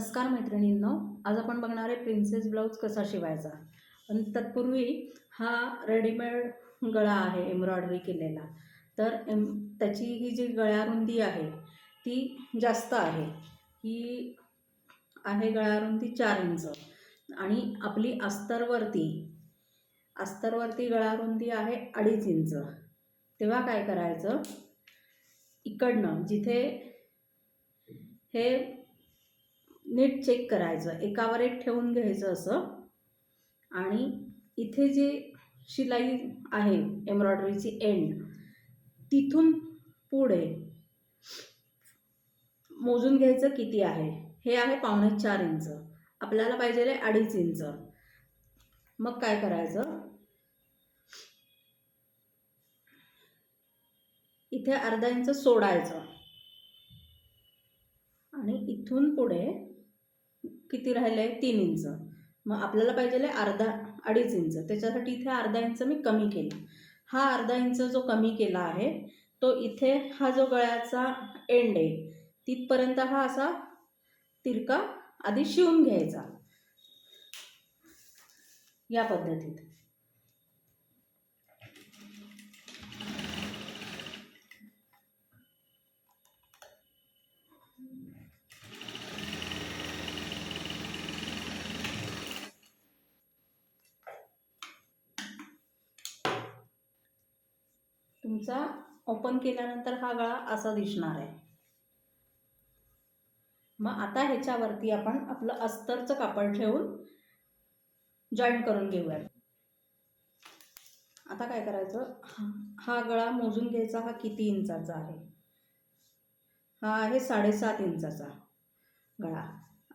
नमस्कार मैत्रिणींनो आज आपण बघणार आहे प्रिन्सेस ब्लाऊज कसा शिवायचा. पण तत्पूर्वी हा रेडीमेड गळा आहे एम्ब्रॉयडरी केलेला. तर एम त्याची ही जी गळ्यारुंदी आहे ती जास्त आहे. ही आहे गळ्यारुंदी चार इंच. आणि आपली अस्तरवरती अस्तरवरती गळारुंदी आहे अडीच इंच. तेव्हा काय करायचं? इकडनं जिथे हे नीट चेक करायचं एकावर एक ठेवून घ्यायचं असं. आणि इथे जे शिलाई आहे एम्ब्रॉयडरीची एंड तिथून पुढे मोजून घ्यायचं किती आहे? हे आहे पावणे चार इंच. आपल्याला पाहिजे आहे अडीच इंच. मग काय करायचं? इथे अर्धा इंच सोडायचं. आणि इथून पुढे किती राहिलं आहे तीन इंच. मग आपल्याला पाहिजे आहे अर्धा अडीच इंच. त्याच्यासाठी इथे अर्धा इंच मी कमी केला. हा अर्धा इंच जो कमी केला आहे तो इथे हा जो गळ्याचा एंड आहे तिथपर्यंत हा असा तिरका आधी शिवून घ्यायचा. या पद्धतीत. तुमचा ओपन केल्यानंतर हा गळा असा दिसणार आहे. मग आता ह्याच्यावरती आपण आपलं अस्तरचं कापड ठेवून जॉईंट करून घेऊया आता काय करायचं? हा- हा गळा मोजून घ्यायचा हा किती इंचाचा आहे? हा आहे साडेसात इंचाचा गळा.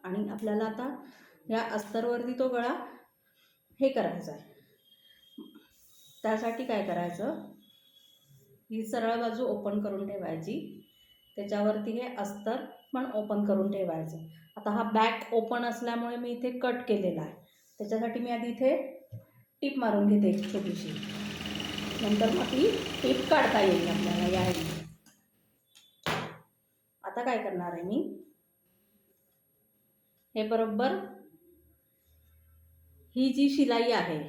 आणि आपल्याला आता या अस्तरवरती तो गळा हे करायचा आहे. त्यासाठी काय करायचं? ही सरळ बाजू ओपन करून ठेवायची. त्याच्यावरती हे अस्तर पण ओपन करून ठेवायचं. आता हा बॅक ओपन असल्यामुळे मी इथे कट केलेला आहे. त्याच्यासाठी मी आधी इथे टीप मारून घेते एक छोटीशी. नंतर मग ती टीप काढता येईल आपल्याला या आता काय करणार आहे मी? हे बरोबर ही जी शिलाई आहे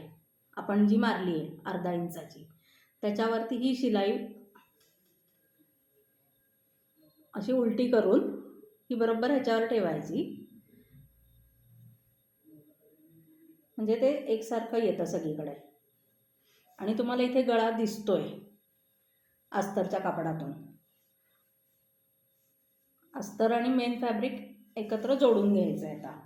आपण जी मारली आहे अर्धा इंचाची त्याच्यावरती ही शिलाई अशी उलटी करून ही बरोबर ह्याच्यावर ठेवायची. म्हणजे ते एकसारखं येतं सगळीकडे. आणि तुम्हाला इथे गळा दिसतोय अस्तरच्या कापडातून. अस्तर आणि मेन फॅब्रिक एकत्र जोडून घ्यायचं आहे आता.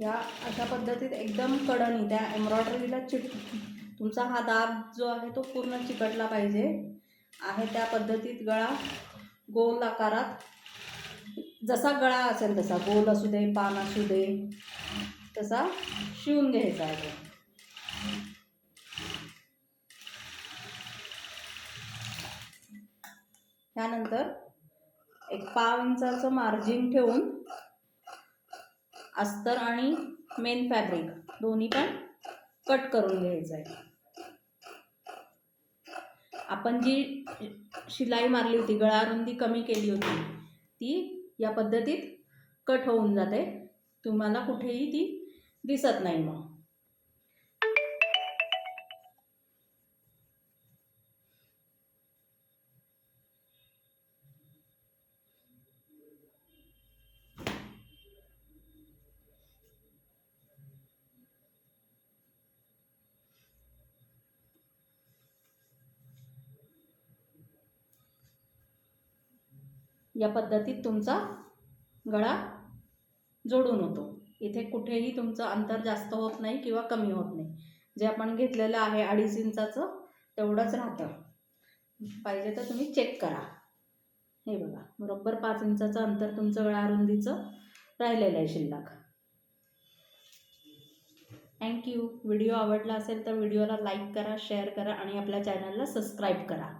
या अशा पद्धतीत एकदम कडणी त्या एम्ब्रॉयडरीला चिट तुमचा हा दाब जो आहे तो पूर्ण चिकटला पाहिजे. आहे त्या पद्धतीत गळा गोल आकारात. जसा गळा असेल तसा गोल असू दे पान असू दे तसा शिवून घ्यायचा आहे. त्यानंतर एक पाव इंचाचं मार्जिन ठेवून अस्तर आणि मेन फॅब्रिक दोन्ही पण कट करून घ्यायचं आहे. आपण जी शिलाई मारली होती गळारुंदी कमी केली होती ती या पद्धतीत कट होऊन जाते. तुम्हाला कुठेही ती दिसत नाही मग. या पद्धतीत तुमचा गळा जोडून होतो. इथे कुठेही तुमचं अंतर जास्त होत नाही किंवा कमी होत नाही. जे आपण घेतलेलं आहे अडीच इंचाचं तेवढंच राहतं. पाहिजे तर तुम्ही चेक करा. हे बघा बरोबर पाच इंचाचं अंतर तुमचं गळा रुंदीचं राहिलेलं आहे शिल्लक. थँक्यू व्हिडिओ आवडला असेल तर व्हिडिओला लाईक करा शेअर करा आणि आपल्या चॅनलला सबस्क्राईब करा.